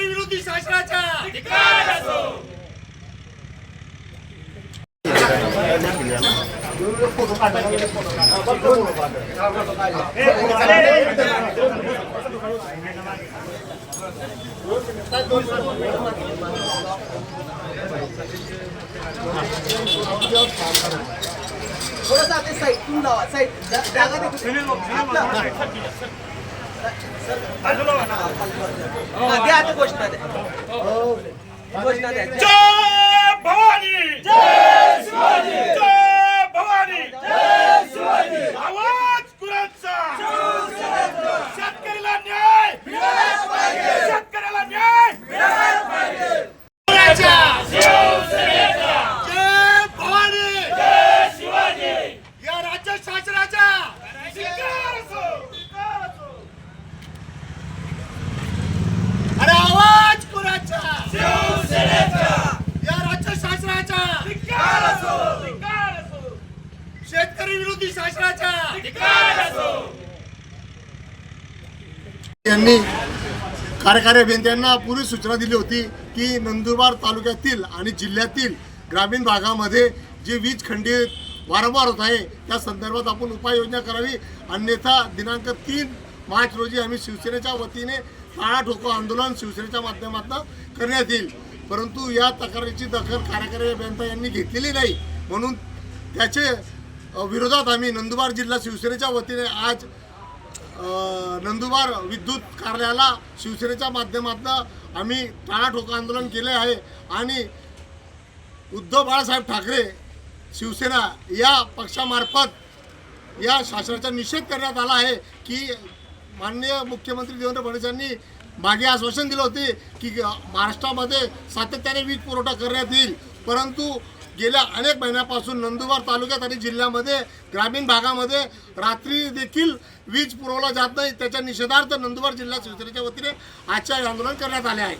शेतकरी विरोधी शासनाच्या धिक्कार असो थोडंसं आपल्या साईड लावा साईड जागा दे हा, द्या आता घोषणा द्या घोषणा द्या. यांनी कार्यकारी अभियंत्यांना पूर्वी सूचना दिली होती की नंदुरबार तालुक्यातील आणि जिल्ह्यातील ग्रामीण भागामध्ये जे वीज खंडित वारंवार होत आहे त्या संदर्भात आपण उपाययोजना करावी. अन्यथा दिनांक तीन मार्च रोजी आम्ही शिवसेनेच्या वतीने टाळा ठोको आंदोलन शिवसेनेच्या माध्यमातून करण्यात येईल. परंतु या तक्रारीची दखल कार्यकारी अभियंता यांनी घेतलेली नाही. म्हणून त्याचे विरोधात आम्ही नंदुरबार जिल्हा शिवसेनेच्या वतीने आज नंदुरबार विद्युत कार्यालयाला शिवसेनेच्या माध्यमातून आम्ही टाळाठोक आंदोलन केले आहे आणि उद्धव बाळासाहेब ठाकरे शिवसेना या पक्षामार्फत या शासनाचा निषेध करण्यात आला आहे की माननीय मुख्यमंत्री देवेंद्र फडणवीस यांनी मागे आश्वासन दिलं होते की महाराष्ट्रामध्ये सातत्याने वीज पुरवठा करण्यात येईल. परंतु गेल्या अनेक महिन्यापासून नंदुरबार तालुक्यात आणि जिल्ह्यामध्ये ग्रामीण भागामध्ये रात्री देखील वीज पुरवला जात नाही. त्याच्या निषेधार्थ नंदुरबार जिल्हा शिवसेनेच्या वतीने आजच्या आंदोलन करण्यात आले आहे.